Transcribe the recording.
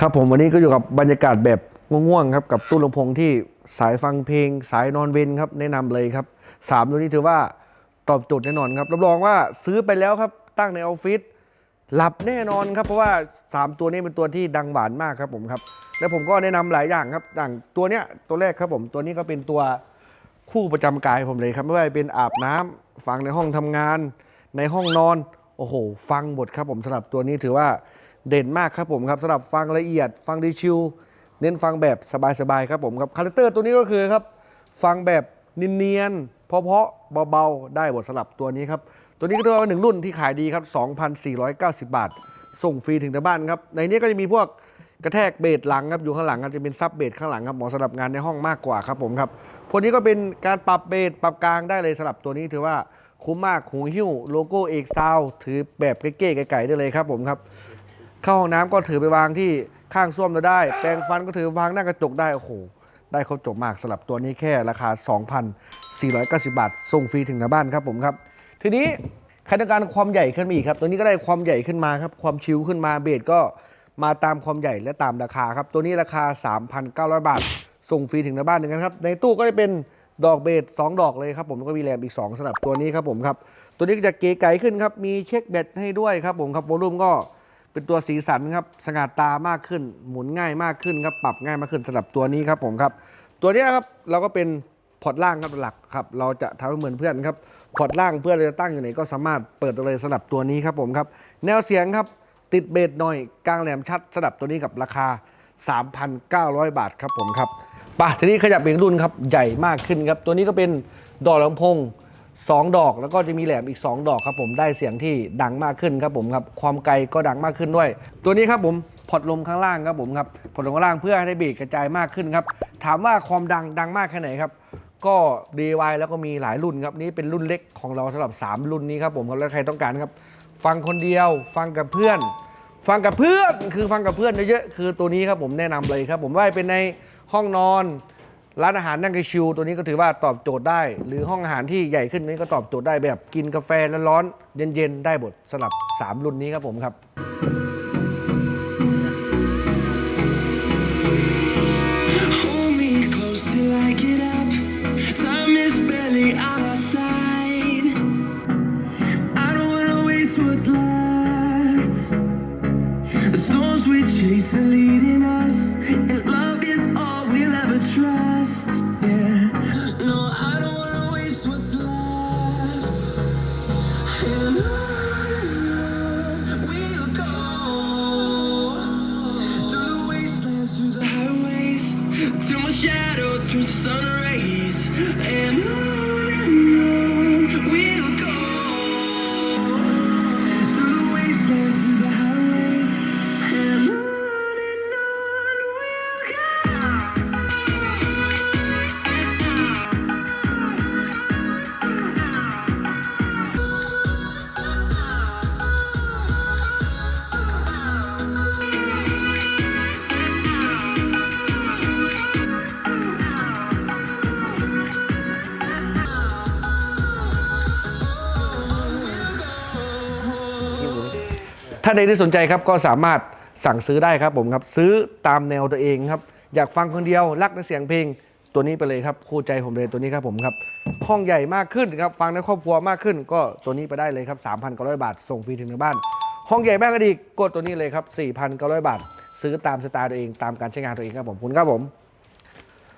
ครับผมวันนี้ก็อยู่กับบรรยากาศแบบง่วงๆครับกับตู้ลำโพงที่สายฟังเพลง สายนอนเวนครับแนะนำเลยครับสามตัวนี้ถือว่าตอบโจทย์แน่นอนครับรับรองว่าซื้อไปแล้วครับตั้งในออฟฟิศหลับแน่นอนครับเพราะว่า 3 ตัวนี้เป็นตัวที่ดังหวานมากครับผมครับ แล้วผมก็แนะนำหลายอย่างครับอย่างตัวเนี้ยตัวแรกครับผมตัวนี้ก็เป็นตัวคู่ประจำกายผมเลยครับไม่ว่าจะเป็นอาบน้ำฟังในห้องทำงาน ในห้องนอน โอ้โห ฟังบทครับผมสำหรับตัวนี้ถือว่าเด่นมากครับผมครับสำหรับฟังละเอียด ฟังดีชิลเน้นฟังแบบสบายๆครับผมครับคาแรคเตอร์ตัวนี้ก็คือครับฟังแบบเนียนๆเพาะๆเบาๆได้บทสำหรับตัวนี้ครับตัวนี้ก็เรียกว่าหนึ่งรุ่นที่ขายดีครับ 2,490 บาท ส่งฟรีถึงถึงบ้านครับในนี้ก็จะมีพวกกระแทกเบสหลังครับอยู่ข้างหลังครับจะเป็นซับเบสข้างหลังครับเหมาะสำหรับงานในห้องมากกว่าครับผมครับพวกนี้ก็เป็นการปรับเบสปรับกลางได้เลยสำหรับตัวนี้ถือว่า คุ้มมากหูหิ้วโลโก้เอกซาวถือแบบเก๋ๆไก่ๆได้เลยครับผมครับ เข้าห้องน้ำก็ถือไปวางที่ข้างส้วมเราได้ แปรงฟันก็ถือวางหน้ากระจกได้ โอ้โห ได้ครบจบมากสำหรับตัวนี้แค่ราคา 2,490 บาท ส่งฟรีถึงหน้าบ้านครับผมครับ ทีนี้ใครต้องการความใหญ่ขึ้นมาอีกครับ ตัวนี้ก็ได้ความใหญ่ขึ้นมาครับ ความชิวขึ้นมาเบสก็มาตามความใหญ่และตามราคาครับ ตัวนี้ราคา 3,900 บาท ส่งฟรีถึงหน้าบ้านเหมือนกันครับ ในตู้ก็จะเป็น ดอกเบส2ดอกเลยครับผมแล้วก็มีแรมอีก 2สำหรับตัวนี้ครับผมครับ ตัวนี้จะเก๋ไก๋ขึ้นครับ มีเช็คแบตให้ด้วยครับผมครับโวลูมก็เป็นตัวสีสันครับสง่าตามากขึ้น หมุนง่ายมากขึ้นครับปรับง่ายมากขึ้นสำหรับตัวนี้ครับผมครับ ตัวนี้ครับเราก็เป็นพอร์ตล่างครับหลักครับเราจะทำให้เหมือนเพื่อนครับพอร์ตล่างเพื่อนเราจะตั้งอยู่ไหนก็สามารถเปิดเลยสำหรับตัวนี้ครับผมครับ แนวเสียงครับติดเบสหน่อยกลางแหลมชัดสำหรับตัวนี้กับราคา 3,900 บาทครับผมครับ ป่ะทีนี้ขยับเอีกรุ่นครับใหญ่มากขึ้นครับ ตัวนี้ก็เป็นดอกลำโพง2 ดอกแล้วก็จะมีแหลมอีก 2 ดอกครับผมได้เสียงที่ดังมากขึ้นครับผมครับความไกลก็ดังมากขึ้นด้วย ตัวนี้ครับผมพอดลมข้างล่างครับผมครับพอดลมข้างล่างเพื่อให้ได้เบรกกระจายมากขึ้นครับถามว่าความดังดังมากแค่ไหนครับก็ DIY แล้วก็มีหลายรุ่นครับนี่เป็นรุ่นเล็กของเราสำหรับ 3 รุ่นนี้ครับผมครับแล้วใครต้องการครับ ฟังคนเดียวฟังกับเพื่อน ฟังกับเพื่อนคือฟังกับเพื่อนเยอะๆคือตัวนี้ครับผมแนะนำเลยครับผมว่าเป็นใน ห้องนอน ร้านอาหารนั่งชิวตัวนี้ก็ถือว่าตอบโจทย์ได้ หรือห้องอาหารที่ใหญ่ขึ้นนี้ก็ตอบโจทย์ได้แบบกินกาแฟร้อนๆเย็นๆ ได้หมดสำหรับ 3 รุ่นนี้ครับผมครับ through the sun. ถ้าใดที่สนใจครับก็สามารถสั่งซื้อได้ครับผมครับซื้อตามแนวตัวเองครับอยากฟังคนเดียวรักในเสียงเพลงตัวนี้ไปเลยครับคู่ใจผมเลยตัวนี้ครับผมครับห้องใหญ่มากขึ้นครับฟังในครอบครัวมากขึ้น ก็ตัวนี้ไปได้เลยครับ3,900 บาท ส่งฟรีถึงในบ้าน ห้องใหญ่มากก็ดีกดตัวนี้เลยครับ4,900 บาท ซื้อตามสไตล์ตัวเองตามการใช้งานตัวเองครับผมคุณครับผม